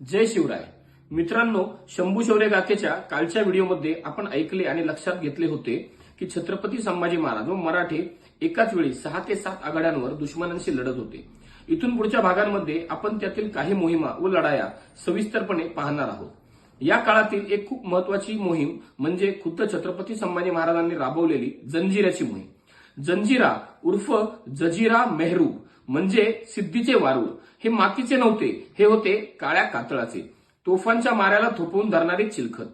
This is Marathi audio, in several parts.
जय शिवराय. मित्रांनो शंभू शौर्य गाथेच्या कालच्या व्हिडिओमध्ये आपण ऐकले आणि लक्षात घेतले होते की छत्रपती संभाजी महाराज व मराठे एकाच वेळी सहा ते सात आघाड्यांवर दुश्मनांशी लढत होते. इथून पुढच्या भागांमध्ये आपण त्यातील काही मोहिमा व लढाया सविस्तरपणे पाहणार आहोत. या काळातील एक खूप महत्वाची मोहीम म्हणजे खुद्द छत्रपती संभाजी महाराजांनी राबवलेली जंजिराची मोहीम. जंजिरा उर्फ जजिरा मेहरू म्हणजे सिद्धीचे वारूळ. हे मातीचे नव्हते. हे होते काळ्या कातळाचे. तोफांच्या माऱ्याला थोपवून धरणारे चिलखत.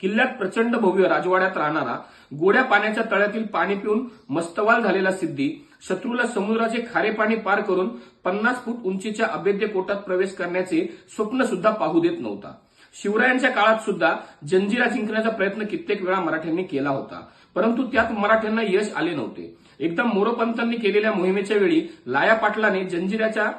किल्ल्यात प्रचंड भव्य राजवाड्यात राहणारा गोड्या पाण्याच्या तळ्यातील पाणी पिऊन मस्तवाल झालेला सिद्धी शत्रूला समुद्राचे खारे पाणी पार करून पन्नास फूट उंचीच्या अभेद्य कोटात प्रवेश करण्याचे स्वप्न सुद्धा पाहू देत नव्हता. शिवरायांच्या काळात सुद्धा जंजिरा जिंकण्याचा प्रयत्न कित्येक वेळा मराठ्यांनी केला होता. परंतु त्यात मराठ्यांना यश आले नव्हते. एकदम मोरोपंतांनी केलेल्या मोहिमेच्या वेळी लाया पाटलाने जंजिराच्या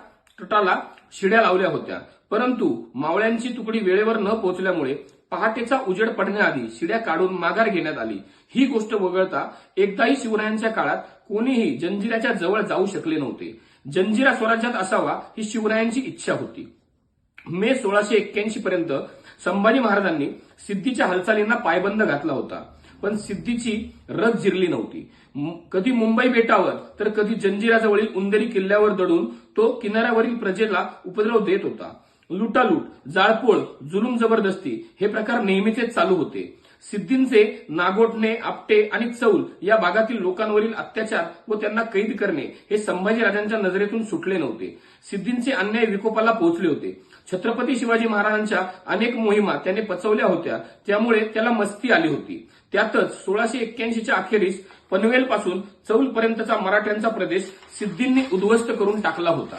तटाला शिड्या लावल्या होत्या. परंतु मावळ्यांची तुकडी वेळेवर न पोहोचल्यामुळे पहाटेचा उजेड पडण्याआधी शिड्या काढून माघार घेण्यात आली. ही गोष्ट वगळता एकदाही शिवरायांच्या काळात कोणीही जंजिराच्या जवळ जाऊ शकले नव्हते. जंजिरा स्वराज्यात असावा ही शिवरायांची इच्छा होती. मे सोळाशे एक्क्याऐंशी पर्यंत संभाजी महाराजांनी सिद्धीच्या हालचालींना पायबंद घातला होता. पण सिद्धीची रथ जिरली नव्हती. कधी मुंबई बेटावर तर कधी जंजिराजवळील उंदेरी किल्ल्यावर दडून तो किनाऱ्यावरील प्रजेला उपद्रव देत होता. लुटालूट जाळपोळ जुलूम जबरदस्ती हे प्रकार नेहमीचे चालू होते. सिद्धींचे नागोटणे आपटे आणि चौल या भागातील लोकांवरील अत्याचार व त्यांना कैद करणे हे संभाजीराजांच्या नजरेतून सुटले नव्हते. सिद्धींचे अन्याय विकोपाला पोहोचले होते. छत्रपती शिवाजी महाराजांच्या अनेक मोहिमा त्याने पचवल्या होत्या. त्यामुळे त्याला मस्ती आली होती. त्यातच सोळाशे एक्क्याऐंशीच्या अखेरीस पनवेल पासून चौल पर्यंतचा मराठ्यांचा प्रदेश सिद्धींनी उद्ध्वस्त करून टाकला होता.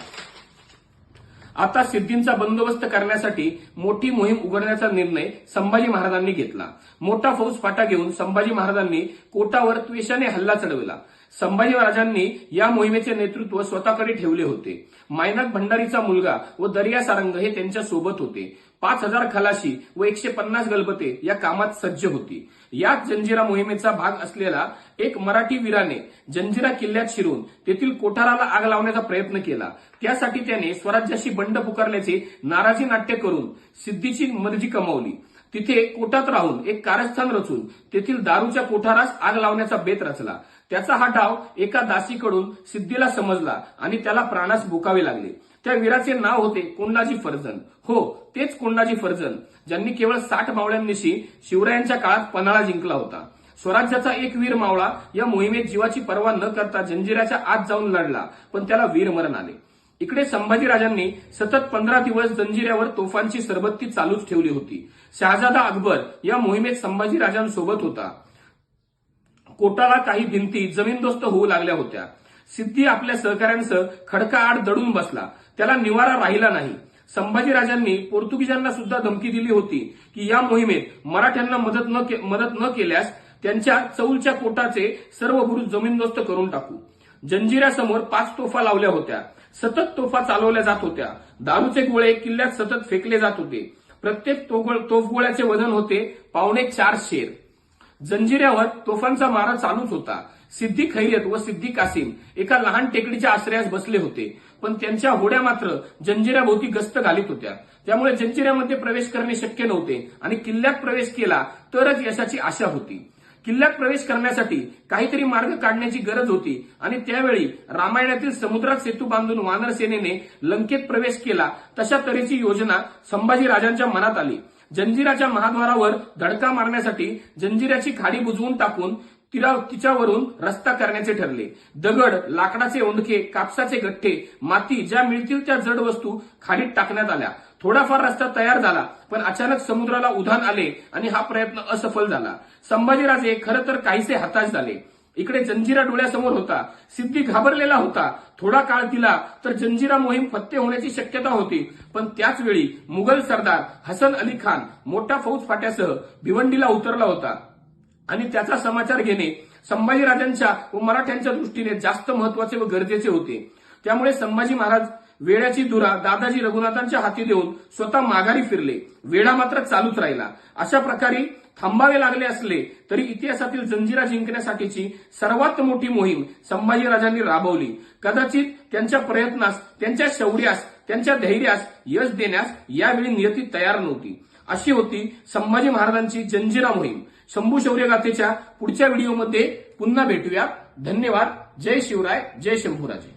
आता सिद्धींचा बंदोबस्त करण्यासाठी मोठी मोहीम उघडण्याचा निर्णय संभाजी महाराजांनी घेतला. मोठा फौज फाटा घेऊन संभाजी महाराजांनी कोटावर त्वेषाने हल्ला चढविला. संभाजी महाराजांनी या मोहिमेचे नेतृत्व स्वतःकडे ठेवले होते. मायनाक भंडारीचा मुलगा व दर्या सारंग हे त्यांच्यासोबत होते. पाच हजार खलाशी व एकशे पन्नास गलबते या कामात सज्ज होती. याच जंजिरा मोहिमेचा भाग असलेला एक मराठी वीराने जंजिरा किल्ल्यात शिरून तेथील कोठाराला आग लावण्याचा प्रयत्न केला. त्यासाठी त्याने स्वराज्याशी बंड पुकारल्याचे नाराजी नाट्य करून सिद्धीची मर्जी कमावली. तिथे कोटात राहून एक कारस्थान रचून तेथील दारूच्या कोठारास आग लावण्याचा बेत रचला. त्याचा हा डाव एका दासीकडून सिद्धीला समजला आणि त्याला प्राणास बोकावे लागले. त्या वीराचे नाव होते कोंडाजी फर्जन. हो तेच कोंडाजी फर्जन ज्यांनी केवळ साठ मावळ्यांनिशी शिवरायांच्या काळात पन्हाळा जिंकला होता. स्वराज्याचा एक वीर मावळा या मोहिमेत जीवाची पर्वा न करता जंजिराच्या आत जाऊन लढला पण त्याला वीरमरण आले. इकडे संभाजीराजांनी सतत पंधरा दिवस जंजिऱ्यावर तोफांची सरबत्ती चालूच ठेवली होती. शहाजादा अकबर या मोहिमेत संभाजीराजांसोबत होता. कोटाला काही भिंती जमीनदोस्त होऊ लागल्या होत्या. सिद्धी आपल्या सहकाऱ्यांसह खडका आड दडून बसला. त्याला निवारा राहिला नाही. संभाजीराजांनी पोर्तुगीजांना सुद्धा धमकी दिली होती की या मोहिमेत मराठ्यांना मदत न के- मदत न केल्यास त्यांच्या चौलच्या कोटाचे सर्व बुरुज जमीनदोस्त करून टाकू. जंजिऱ्यासमोर पाच तोफा लावल्या होत्या. सतत तोफा चालवल्या जात होत्या. दारूचे गोळे किल्ल्यात सतत फेकले जात होते. प्रत्येक तोफगोळ्याचे वजन होते पावणे चार शेर. जंजिऱ्यावर तोफांचा मारा चालूच होता. सिद्धी खैरियत व सिद्धी कासिम एका लहान टेकडीच्या आश्रयास बसले होते. पण त्यांच्या होड्या मात्र जंजिऱ्याभोवती गस्त घालीत होत्या. त्यामुळे जंजिऱ्यामध्ये प्रवेश करणे शक्य नव्हते आणि किल्ल्यात प्रवेश केला तरच यशाची आशा होती. किल्ल्यात प्रवेश करण्यासाठी काहीतरी मार्ग काढण्याची गरज होती. आणि त्यावेळी रामायणातील समुद्रात सेतू बांधून वानर सेनेने लंकेत प्रवेश केला. तशा तऱ्हेची योजना संभाजी राजांच्या मनात आली. जंजिराच्या महाद्वारावर धडका मारण्यासाठी जंजिराची खाडी बुजवून टाकून तिला तिच्यावरून रस्ता करण्याचे ठरले. दगड लाकडाचे ओंडके कापसाचे गठ्ठे माती ज्या मिळतील त्या जड वस्तू खाडीत टाकण्यात आल्या. थोडाफार रस्ता तयार झाला पण अचानक समुद्राला उधाण आले आणि हा प्रयत्न असफल झाला. संभाजीराजे खरं तर काहीसे हताश झाले. इकडे जंजिरा डोळ्यासमोर होता. सिद्धी घाबरलेला होता. थोडा काळ दिला तर जंजिरा मोहीम फत्ते होण्याची शक्यता होती. पण त्याच वेळी मुघल सरदार हसन अली खान मोठा फौज फाट्यासह भिवंडीला उतरला होता. आणि त्याचा समाचार घेणे संभाजीराजांच्या व मराठ्यांच्या दृष्टीने जास्त महत्त्वाचे व गरजेचे होते. त्यामुळे संभाजी महाराज वेड्याची धुरा दादाजी रघुनाथांच्या हाती देऊन स्वतः माघारी फिरले. वेढा मात्र चालूच राहिला. अशा प्रकारे थांबावे लागले असले तरी इतिहासातील जंजिरा जिंकण्यासाठीची सर्वात मोठी मोहीम संभाजीराजांनी राबवली. कदाचित त्यांच्या प्रयत्नास त्यांच्या शौर्यास त्यांच्या धैर्यास यश देण्यास यावेळी नियती तयार नव्हती. अशी होती संभाजी महाराजांची जंजिरा मोहीम. शंभू शौर्य गाथेच्या पुढच्या व्हिडिओमध्ये पुन्हा भेटूया. धन्यवाद. जय शिवराय. जय शंभूराजे.